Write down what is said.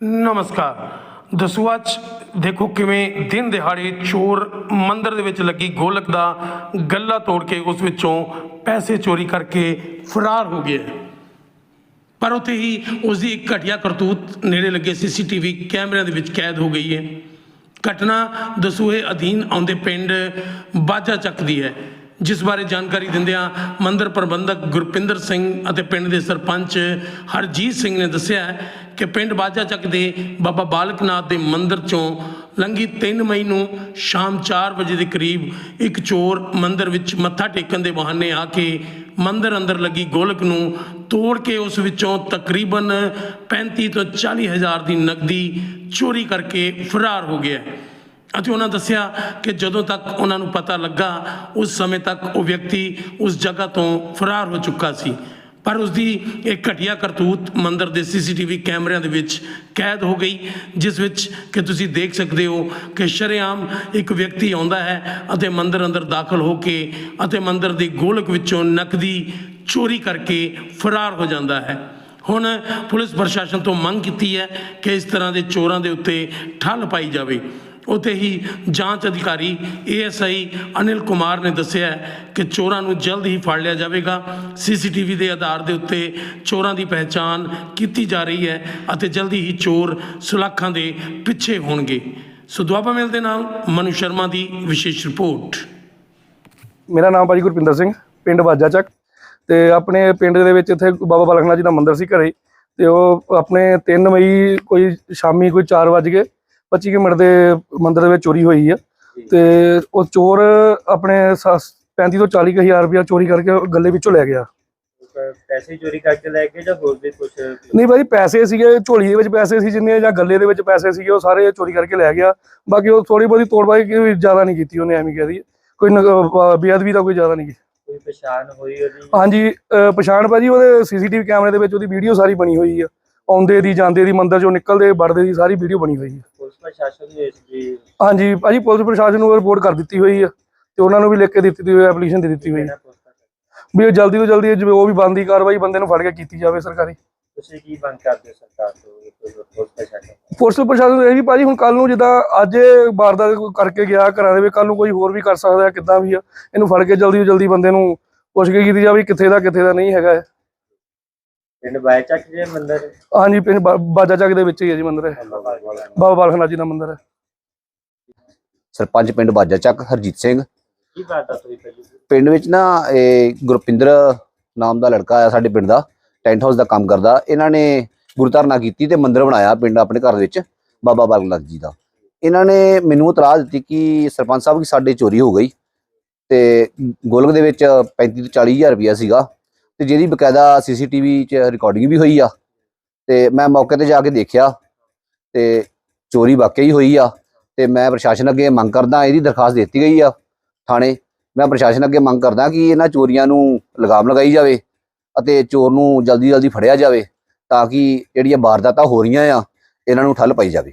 ਨਮਸਕਾਰ। ਦਸੂਆ ਚ ਦੇਖੋ ਕਿਵੇਂ ਦਿਨ ਦਿਹਾੜੇ ਚੋਰ ਮੰਦਰ ਦੇ ਵਿੱਚ ਲੱਗੀ ਗੋਲਕ ਦਾ ਗੱਲਾ ਤੋੜ ਕੇ ਉਸ ਵਿੱਚੋਂ ਪੈਸੇ ਚੋਰੀ ਕਰਕੇ ਫਰਾਰ ਹੋ ਗਿਆ ਪਰ ਉੱਥੇ ਹੀ ਉਸ ਦੀ ਇੱਕ ਘਟੀਆ ਕਰਤੂਤ ਨੇੜੇ ਲੱਗੇ ਸੀਸੀਟੀਵੀ ਕੈਮਰਿਆਂ ਦੇ ਵਿੱਚ ਕੈਦ ਹੋ ਗਈ ਹੈ। ਘਟਨਾ ਦਸੂਹੇ ਅਧੀਨ ਆਉਂਦੇ ਪਿੰਡ ਬਾਜਾ ਚੱਕ ਦੀ ਹੈ। ਜਿਸ ਬਾਰੇ ਜਾਣਕਾਰੀ ਦਿੰਦਿਆਂ ਮੰਦਰ ਪ੍ਰਬੰਧਕ ਗੁਰਪਿੰਦਰ ਸਿੰਘ ਅਤੇ ਪਿੰਡ ਦੇ ਸਰਪੰਚ ਹਰਜੀਤ ਸਿੰਘ ਨੇ ਦੱਸਿਆ ਕਿ ਪਿੰਡ ਬਾਜਾ ਚੱਕ ਦੇ ਬਾਬਾ ਬਾਲਕ ਨਾਥ ਦੇ ਮੰਦਰ ਚੋਂ ਲੰਗੀ 3 ਮਈ ਨੂੰ ਸ਼ਾਮ 4 ਵਜੇ ਦੇ ਕਰੀਬ ਇੱਕ ਚੋਰ ਮੰਦਰ ਵਿੱਚ ਮੱਥਾ ਟੇਕਣ ਦੇ ਬਹਾਨੇ ਆ ਕੇ ਮੰਦਰ ਅੰਦਰ ਲੱਗੀ ਗੋਲਕ ਨੂੰ ਤੋੜ ਕੇ ਉਸ ਵਿੱਚੋਂ ਤਕਰੀਬਨ 35 ਤੋਂ 40 ਹਜ਼ਾਰ ਦੀ ਨਕਦੀ ਚੋਰੀ ਕਰਕੇ ਫਰਾਰ ਹੋ ਗਿਆ ਅਤੇ ਉਹਨਾਂ ਦੱਸਿਆ ਕਿ ਜਦੋਂ ਤੱਕ ਉਹਨਾਂ ਨੂੰ ਪਤਾ ਲੱਗਾ, ਉਸ ਸਮੇਂ ਤੱਕ ਉਹ ਵਿਅਕਤੀ ਉਸ ਜਗ੍ਹਾ ਤੋਂ ਫਰਾਰ ਹੋ ਚੁੱਕਾ ਸੀ। ਪਰ ਉਸ ਦੀ ਇੱਕ ਘਟੀਆ ਕਰਤੂਤ ਮੰਦਰ ਦੇ ਸੀਸੀਟੀਵੀ ਕੈਮਰਿਆਂ ਦੇ ਵਿੱਚ ਕੈਦ ਹੋ ਗਈ, ਜਿਸ ਵਿੱਚ ਕਿ ਤੁਸੀਂ ਦੇਖ ਸਕਦੇ ਹੋ ਕਿ ਸ਼ਰੇਆਮ ਇੱਕ ਵਿਅਕਤੀ ਆਉਂਦਾ ਹੈ ਅਤੇ ਮੰਦਰ ਅੰਦਰ ਦਾਖਲ ਹੋ ਕੇ ਅਤੇ ਮੰਦਰ ਦੀ ਗੋਲਕ ਵਿੱਚੋਂ ਨਕਦੀ ਚੋਰੀ ਕਰਕੇ ਫਰਾਰ ਹੋ ਜਾਂਦਾ ਹੈ। ਹੁਣ ਪੁਲਿਸ ਪ੍ਰਸ਼ਾਸਨ ਤੋਂ ਮੰਗ ਕੀਤੀ ਹੈ ਕਿ ਇਸ ਤਰ੍ਹਾਂ ਦੇ ਚੋਰਾਂ ਦੇ ਉੱਤੇ ਠੱਲ ਪਾਈ ਜਾਵੇ। ਉਤੇ ਹੀ ਜਾਂਚ ਅਧਿਕਾਰੀ ਏਐਸਆਈ ਅਨਿਲ ਕੁਮਾਰ ਨੇ ਦੱਸਿਆ ਕਿ ਚੋਰਾਂ ਨੂੰ ਜਲਦ ਹੀ ਫੜ ਲਿਆ ਜਾਵੇਗਾ। ਸੀਸੀਟੀਵੀ ਦੇ ਆਧਾਰ ਦੇ ਉੱਤੇ ਚੋਰਾਂ ਦੀ ਪਹਿਚਾਣ ਕੀਤੀ ਜਾ ਰਹੀ ਹੈ ਅਤੇ ਜਲਦੀ ਹੀ ਚੋਰ ਸੁਲਾਖਾਂ ਦੇ ਪਿੱਛੇ ਹੋਣਗੇ। ਸੋ ਦੁਆਬਾ ਮਿਲ ਦੇ ਨਾਲ ਮਨੂ ਸ਼ਰਮਾ ਦੀ ਵਿਸ਼ੇਸ਼ ਰਿਪੋਰਟ। ਮੇਰਾ ਨਾਮ ਭਾਜੀ ਗੁਰਪਿੰਦਰ ਸਿੰਘ, ਪਿੰਡ ਵਾਜਾ ਚੱਕ। ਤੇ ਆਪਣੇ ਪਿੰਡ ਦੇ ਵਿੱਚ ਇੱਥੇ ਬਾਬਾ ਬਾਲਕਨਾਥ ਜੀ ਦਾ ਮੰਦਿਰ ਸੀ ਘਰੇ। ਤੇ ਉਹ ਆਪਣੇ 3 ਮਈ ਕੋਈ ਸ਼ਾਮੀ ਕੋਈ 4 ਵਜ ਕੇ 25 ਕੁ ਮਿੰਟ ਦੇ ਮੰਦਿਰ ਦੇ ਵਿੱਚ ਚੋਰੀ ਹੋਈ ਆ। ਤੇ ਉਹ ਚੋਰ ਆਪਣੇ ਸ- 35 ਤੋਂ 40 ਕੁ ਹਜ਼ਾਰ ਰੁਪਇਆ ਚੋਰੀ ਕਰਕੇ ਗੱਲੇ ਵਿੱਚੋਂ ਲੈ ਗਿਆ। ਪੈਸੇ ਚੋਰੀ ਕਰਕੇ ਲੈ ਕੇ ਜਾਂ ਹੋਰ ਵੀ ਕੁਝ ਨਹੀਂ ਭਾਜੀ ਪੈਸੇ ਸੀਗੇ ਝੋਲੀ ਦੇ ਵਿੱਚ ਪੈਸੇ ਸੀ ਜਿੰਨੇ ਜਾਂ ਗੱਲੇ ਦੇ ਵਿੱਚ ਪੈਸੇ ਸੀਗੇ ਉਹ ਸਾਰੇ ਚੋਰੀ ਕਰਕੇ ਲੈ ਗਿਆ। ਬਾਕੀ ਉਹ ਥੋੜੀ ਬਹੁਤੀ ਤੋੜਵਾਈ ਕੋਈ ਜ਼ਿਆਦਾ ਨਹੀਂ ਕੀਤੀ ਉਹਨੇ ਐਵੇਂ ਕਹਿ ਦਈਏ। ਕੋਈ ਬੇਅਦਬੀ ਦਾ ਕੋਈ ਜ਼ਿਆਦਾ ਨਹੀਂ ਕੀਤੀ। ਕੋਈ ਪਛਾਣ ਹੋਈ ਉਹਦੀ? ਹਾਂਜੀ ਪਛਾਣ ਭਾਜੀ ਉਹਦੇ ਸੀਸੀਟੀਵੀ ਕੈਮਰੇ ਦੇ ਵਿੱਚ ਉਹਦੀ ਵੀਡੀਓ ਸਾਰੀ ਬਣੀ ਹੋਈ ਆ। ਆਉਂਦੇ ਦੀ ਜਾਂਦੇ ਦੀ ਮੰਦਰ ਚੋਂ ਨਿਕਲਦੇ ਵੜਦੇ ਦੀ ਸਾਰੀ ਵੀਡੀਓ ਬਣੀ ਹੋਈ ਆ। ਪੁਲਿਸ ਪ੍ਰਸ਼ਾਸਨ ਨੂੰ ਇਸ ਦੀ ਹਾਂਜੀ ਭਾਜੀ ਪੁਲਿਸ ਪ੍ਰਸ਼ਾਸਨ ਨੂੰ ਰਿਪੋਰਟ ਕਰ ਦਿੱਤੀ ਹੋਈ ਆ ਤੇ ਉਹਨਾਂ ਨੂੰ ਵੀ ਲਿਖ ਕੇ ਦਿੱਤੀ ਹੋਈ ਐਪਲੀਕੇਸ਼ਨ ਦੇ ਦਿੱਤੀ ਹੋਈ ਆ। ਵੀ ਉਹ ਜਲਦੀ ਤੋਂ ਜਲਦੀ ਜਿਵੇਂ ਉਹ ਵੀ ਬੰਦੀ ਕਾਰਵਾਈ ਬੰਦੇ ਨੂੰ ਫੜ ਕੇ ਕੀਤੀ ਜਾਵੇ ਸਰਕਾਰੀ। ਤੁਸੀਂ ਕੀ ਮੰਗ ਕਰਦੇ ਹੋ ਸਰਕਾਰ ਤੋਂ ਪੁਲਿਸ ਪ੍ਰਸ਼ਾਸਨ ਪੁਲਿਸ ਪ੍ਰਸ਼ਾਸਨ ਨੂੰ ਇਹ ਵੀ ਭਾਜੀ ਹੁਣ ਕੱਲ ਨੂੰ ਜਿੱਦਾਂ ਅੱਜ ਇਹ ਵਾਰਦਾਤ ਕਰਕੇ ਗਿਆ ਘਰਾਂ ਦੇ ਵਿੱਚ ਕੱਲ ਨੂੰ ਕੋਈ ਹੋਰ ਵੀ ਕਰ ਸਕਦਾ ਹੈ ਕਿੱਦਾਂ ਵੀ ਆ ਇਹਨੂੰ ਫੜ ਕੇ ਜਲਦੀ ਤੋਂ ਜਲਦੀ ਬੰਦੇ ਨੂੰ ਪੁੱਛ ਕੇ ਕੀਤੀ ਜਾਵੇ ਕਿੱਥੇ ਦਾ ਕਿੱਥੇ ਦਾ ਨਹੀਂ ਹੈਗਾ ਇਹ। ਪਿੰਡ ਬਾਇਚੱਕ ਜੇ ਮੰਦਰ? ਹਾਂਜੀ ਪਿੰਡ ਬਾ- ਬਾਜਾ ਚੱਕ ਦੇ ਵਿੱਚ ਹੀ ਹੈ ਜੀ ਮੰਦਿਰ। ਹੈ ਬਾਬਾ ਬਾਲਖਨਾਥ ਜੀ ਦਾ ਮੰਦਿਰ ਹੈ। ਸਰਪੰਚ ਪਿੰਡ ਬਾਜਾ ਚੱਕ ਹਰਜੀਤ ਸਿੰਘ। ਕੀ ਬਾਤ ਹੋਈ ਪਹਿਲੀ? ਪਿੰਡ ਵਿੱਚ ਨਾ ਇਹ ਗੁਰਪਿੰਦਰ ਨਾਮ ਦਾ ਲੜਕਾ ਆਇਆ ਸਾਡੇ ਪਿੰਡ ਦਾ ਟੈਂਟ ਹਾਊਸ ਦਾ ਕੰਮ ਕਰਦਾ। ਇਹਨਾਂ ਨੇ ਗੁਰਧਾਰਨਾ ਕੀਤੀ ਤੇ ਮੰਦਿਰ ਬਣਾਇਆ ਪਿੰਡ ਆਪਣੇ ਘਰ ਵਿੱਚ ਬਾਬਾ ਬਾਲਕਨਾਥ ਜੀ ਦਾ। ਇਹਨਾਂ ਨੇ ਮੈਨੂੰ ਇਤਲਾਹ ਦਿੱਤੀ ਕਿ ਸਰਪੰਚ ਸਾਹਿਬ ਕੀ ਸਾਡੇ ਚੋਰੀ ਹੋ ਗਈ। ਤੇ ਗੋਲਕ ਦੇ ਵਿੱਚ 35 ਤੋਂ 40 ਹਜ਼ਾਰ ਰੁਪਇਆ ਸੀਗਾ। ਤੇ ਜਿਹਦੀ ਬਕਾਇਦਾ ਸੀਸੀਟੀਵੀ 'ਚ ਰਿਕਾਰਡਿੰਗ ਵੀ ਹੋਈ ਆ, ਤੇ ਮੈਂ ਮੌਕੇ ਤੇ ਜਾ ਕੇ ਦੇਖਿਆ ਤੇ ਚੋਰੀ ਵਾਕਈ ਹੀ ਹੋਈ ਆ, ਤੇ ਮੈਂ ਪ੍ਰਸ਼ਾਸਨ ਅੱਗੇ ਮੰਗ ਕਰਦਾ, ਇਹਦੀ ਦਰਖਾਸਤ ਦਿੱਤੀ ਗਈ ਆ ਥਾਣੇ, ਮੈਂ ਪ੍ਰਸ਼ਾਸਨ ਅੱਗੇ ਮੰਗ ਕਰਦਾ ਕਿ ਇਹਨਾਂ ਚੋਰੀਆਂ ਨੂੰ ਲਗਾਮ ਲਗਾਈ ਜਾਵੇ ਅਤੇ ਚੋਰ ਨੂੰ ਜਲਦੀ ਜਲਦੀ ਫੜਿਆ ਜਾਵੇ ਤਾਂ ਕਿ ਜਿਹੜੀਆਂ ਵਾਰਦਾਤਾਂ ਹੋ ਰਹੀਆਂ ਆ, ਇਹਨਾਂ ਨੂੰ ਠੱਲ ਪਾਈ ਜਾਵੇ।